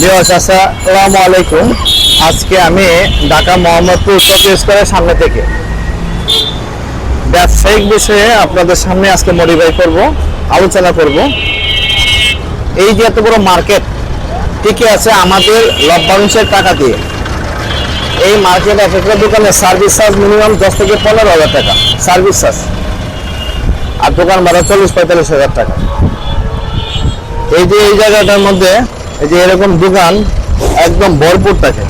বিয়াস আসসালামু আলাইকুম। আজকে আমি ঢাকা মোহাম্মদপুর শপিং স্কোয়ারের সামনে থেকে ব্যবসায়িক বিষয়ে আপনাদের সামনে আজকে মডিফাই করব, আলোচনা করব। এই যে এত বড় মার্কেট টিকে আছে, আমাদের লভ্যাংশের টাকা দিয়ে। এই মার্কেট এক একটা দোকানে সার্ভিস চার্জ মিনিমাম দশ থেকে পনেরো হাজার টাকা সার্ভিস চার্জ আর দোকান ভাড়া চল্লিশ পঁয়তাল্লিশ হাজার টাকা। এই যে এই জায়গাটার মধ্যে এই যে এরকম দোকান একদম ভরপুর থাকে।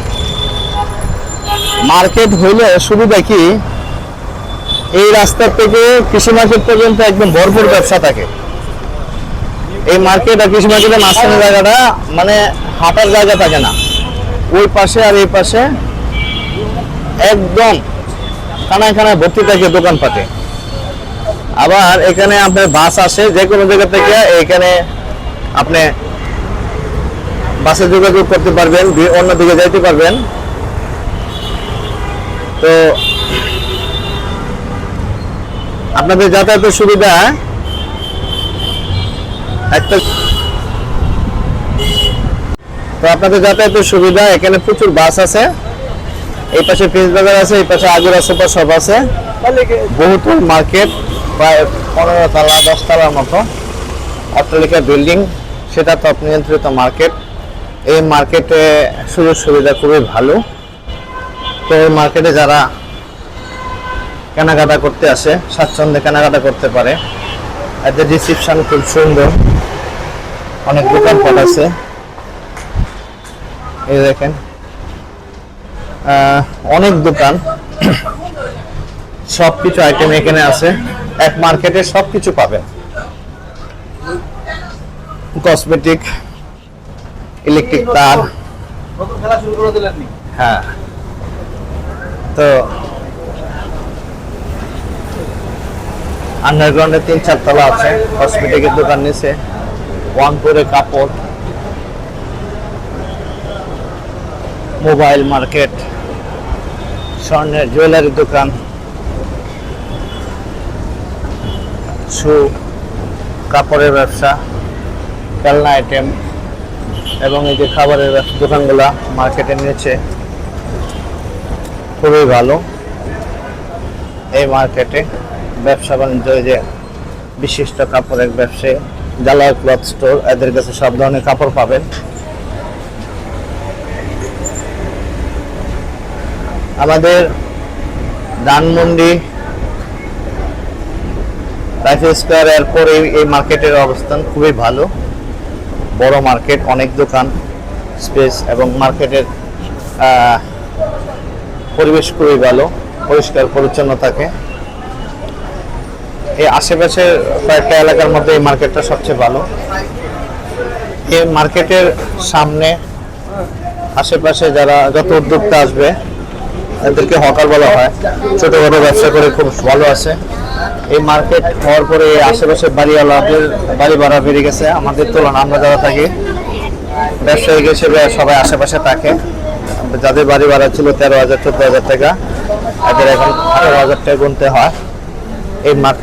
মার্কেট হইলে সুবিধা কি? এই রাস্তা থেকে কৃষি মার্কেট পর্যন্ত একদম ভরপুর ব্যবসা থাকে। এই মার্কেট আর কৃষি মার্কেটের মাঝখানে জায়গাটা মানে হাঁটার জায়গা থাকে না। ওই পাশে আর এই পাশে একদম খানায় খানায় ভর্তি থাকে দোকানপাটে। আবার এখানে আপনার বাস আসে যে কোনো জায়গা থেকে এখানে আপনি বাসে যোগাযোগ করতে পারবেন বি- অন্যদিকে যাইতে পারবেন। তো আপনাদের যাতায়াতের সুবিধা, একটা তো আপনাদের যাতায়াতের সুবিধা, এখানে প্রচুর বাস আছে। এই পাশে প্রিন্স বাজার আছে, এই পাশে আগুরা সুপার সব আছে। বহুতল মার্কেট, প্রায় পনেরো তালা, দশ তলার মতো। অট্টালিকা, বিল্ডিং, সেটা তপ নিয়ন্ত্রিত মার্কেট। এই মার্কেটে সুযোগ সুবিধা খুবই ভালো। তো এই মার্কেটে যারা কেনাকাটা করতে আসে, স্বাচ্ছন্দ্যে কেনাকাটা করতে পারে, এদের রিসিপশন খুব সুন্দর। অনেক দোকানপাট আছে। এই দেখেন। অনেক দোকান। সব কিছু আইটেম এখানে আছে। এক মার্কেটে সব কিছু পাবেন। কসমেটিক ইলেকট্রিক তার হ্যাঁ। তো আন্ডারগ্রাউন্ডে তিন চার তলা আছে। কসমেটিকের দোকান নিচে। ওয়ানপুরে কাপড়। মোবাইল মার্কেট স্বর্ণের জুয়েলারি দোকান। শু কাপড়ের ব্যবসা। খেলনা আইটেম এবং এই যে খাবারের দোকানগুলা মার্কেটে নিয়েছে, খুবই ভালো। এই মার্কেটে ব্যবসা বাণিজ্য যে বিশিষ্ট কাপড়ের ব্যবসায়ী জালার ক্লথ স্টোর এদের কাছে সব ধরনের কাপড় পাবেন। আমাদের ধানমন্ডি, রাইফেল স্কোয়ার এরপর এই মার্কেটের অবস্থান খুবই ভালো। বড় মার্কেট, অনেক দোকান স্পেস এবং মার্কেটের পরিবেশ খুবই ভালো, পরিষ্কার পরিচ্ছন্ন থাকে এই আশেপাশের কয়েকটা এলাকার মধ্যে এই মার্কেটটা সবচেয়ে ভালো। এই মার্কেটের সামনে আশেপাশে যারা যত উদ্যোক্তা আসবে এদেরকে হকার বলা হয়। ছোটখাটো ব্যবসা করে খুব ভালো আছে। এই মার্কেট হওয়ার পরে আশেপাশে বাড়িওয়ালাদের বাড়ি ভাড়া বেড়ে গেছে। আমাদের তুলনা আমরা যারা থাকি ব্যবসায়িক হিসেবে সবাই আশেপাশে থাকে। যাদের বাড়ি ভাড়া ছিল তেরো হাজার, চোদ্দ হাজার টাকা, তাদের এখন আঠারো হাজার টাকা গুনতে হয় এই মার্ক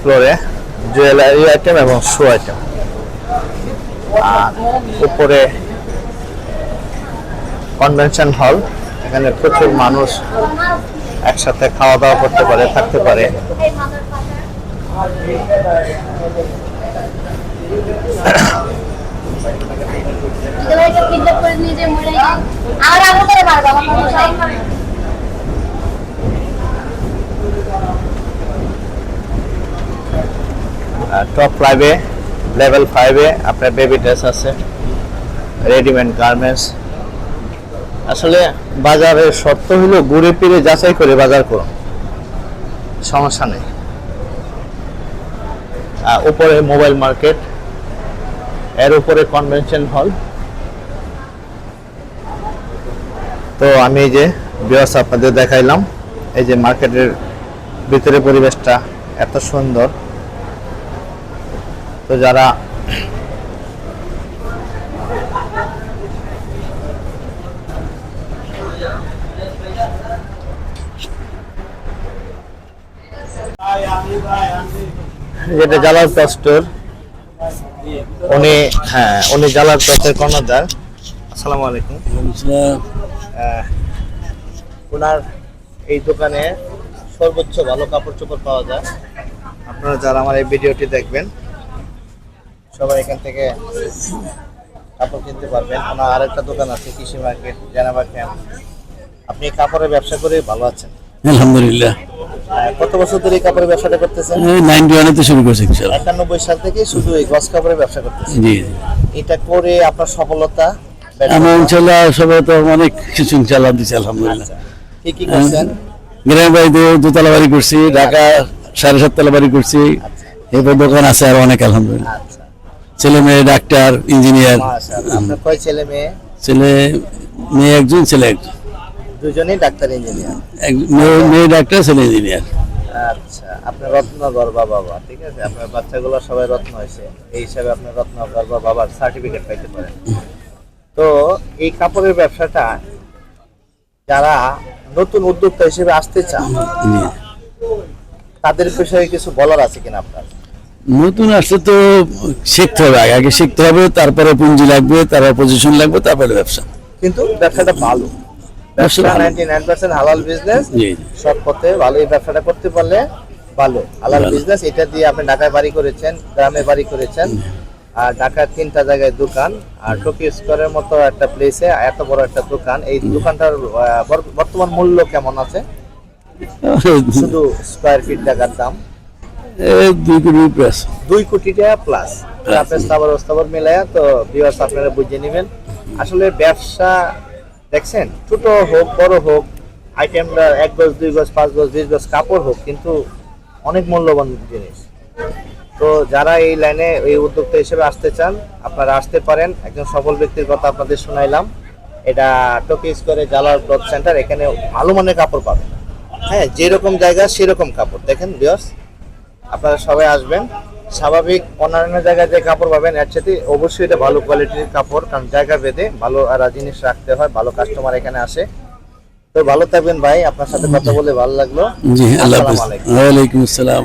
ফ্লোরে জুয়েলারি আইটেম এবং শু আইটেম আর উপরে কনভেনশন হল এখানে প্রচুর মানুষ একসাথে খাওয়া দাওয়া করতে পারে, থাকতে পারে। টপ ফাইভে লেভেল ফাইভে আপনার বেবি ড্রেস আছে রেডিমেড গার্মেন্টস আসলে বাজারের শর্ত হলো ঘুরে ফিরে যাচাই করে বাজার করুন। সমস্যা নেই। উপরে মোবাইল মার্কেট, এর উপরে কনভেনশন হল। তো আমি এই যে ব্যবস্থা আপনাদের দেখাইলাম, এই যে মার্কেটের ভিতরে পরিবেশটা এত সুন্দর। তো যারা যেটা জালাল স্টোর উনি হ্যাঁ উনি জালার পথের কর্ণধার। আসসালামু আলাইকুম। ওনার এই দোকানে সর্বোচ্চ ভালো কাপড় চোপড় পাওয়া যায়। আপনারা যারা আমার এই ভিডিওটি দেখবেন, সবাই এখান থেকে কাপড় কিনতে পারবেন। ওনার আরেকটা দোকান আছে, কৃষি মার্কেট, জেনাবা ক্যাম্প আপনি কাপড়ের ব্যবসা করে ভালো আছেন। আলহামদুলিল্লাহ। কত বছর ধরে এই কাপড়ের ব্যবসাটা করতেছেন? নাইনটি শুরু করছি একানব্বই সাল থেকে শুধু এই গস কাপড়ের ব্যবসা করতেছেন। জি এটা করে আপনার সফলতা আমার ইনশাল্লাহ সবাই তো অনেক কিছু ইনশাল্লাহ দিচ্ছে আলহামদুলিল্লাহ। আচ্ছা। কি কি করছেন? গ্রামের বাড়িতে দোতলা বাড়ি করছি ঢাকা সাড়ে সাততলা বাড়ি করছি। এরপর দোকান আছে আর অনেক আলহামদুলিল্লাহ। আচ্ছা। ছেলে মেয়ে ডাক্তার ইঞ্জিনিয়ার। আপনার কয় ছেলে মেয়ে? ছেলে মেয়ে একজন ছেলে একজন। দুজনেই ডাক্তার ইঞ্জিনিয়ার মেয়ে- ডাক্তার ছেলে ইঞ্জিনিয়ার আচ্ছা আপনার রত্ন গর্বা বাবা ঠিক আছে? আপনার বাচ্চাগুলো সবাই রত্ন হয়েছে। এই হিসাবে আপনার রত্ন গর্বা বাবার সার্টিফিকেট পাইতে পারেন। তো এই কাপড়ের ব্যবসাটা যারা নতুন উদ্যোক্তা হিসেবে আসতে চান তাদের বিষয়ে কিছু বলার আছে কিনা আপনার? নতুন আসলে তো শিখতে হবে আগে শিখতে হবে তারপরে পুঁজি লাগবে তারপর পজিশন লাগবে তারপরে ব্যবসা। কিন্তু ব্যবসাটা ভালো। হালাল বিজনেস জি পথে ভালো এই ব্যবসাটা করতে পারলে ভালো। হালাল বিজনেস এটা দিয়ে আপনি ঢাকায় বাড়ি করেছেন গ্রামে বাড়ি করেছেন আর ঢাকার তিনটা জায়গায় দোকান আর টোকিও স্কোয়ারের মতো একটা প্লেসে এত বড় একটা দোকান এই দোকানটার বর্তমান মূল্য কেমন আছে? শুধু স্কোয়ার ফিট টাকার দাম? দুই কোটি প্লাস দুই কোটি টাকা প্লাস আপনি স্থাবর স্থাবর মিলাইয়া তো ভিউয়ার্স আপনারা বুঝে নেবেন। আসলে ব্যবসা দেখছেন? ছোট হোক, বড় হোক আইটেমটা এক গজ, দুই গজ, পাঁচ গজ, বিশ গজ, কাপড় হোক, কিন্তু অনেক মূল্যবান জিনিস। তো যারা এই লাইনে, এই উদ্যোক্তা হিসেবে আসতে চান, আপনারা আসতে পারেন। একজন সফল ব্যক্তির কথা আপনাদের শোনাইলাম। এটা টোকিস করে জালার ক্লথ সেন্টার এখানে ভালো মানের কাপড় পাবেন। হ্যাঁ যেরকম জায়গা, সেরকম কাপড়। দেখেন ভিউয়ার্স আপনারা সবাই আসবেন। স্বাভাবিক অন্যান্য জায়গায় যে কাপড় পাবেন এর সাথে অবশ্যই এটা ভালো কোয়ালিটির কাপড় কারণ জায়গা বেঁধে ভালো আর জিনিস রাখতে হয় ভালো কাস্টমার এখানে আসে তো ভালো থাকবেন ভাই আপনার সাথে কথা বলে ভালো লাগল জি আল্লাহ। ওয়ালাইকুম আসসালাম।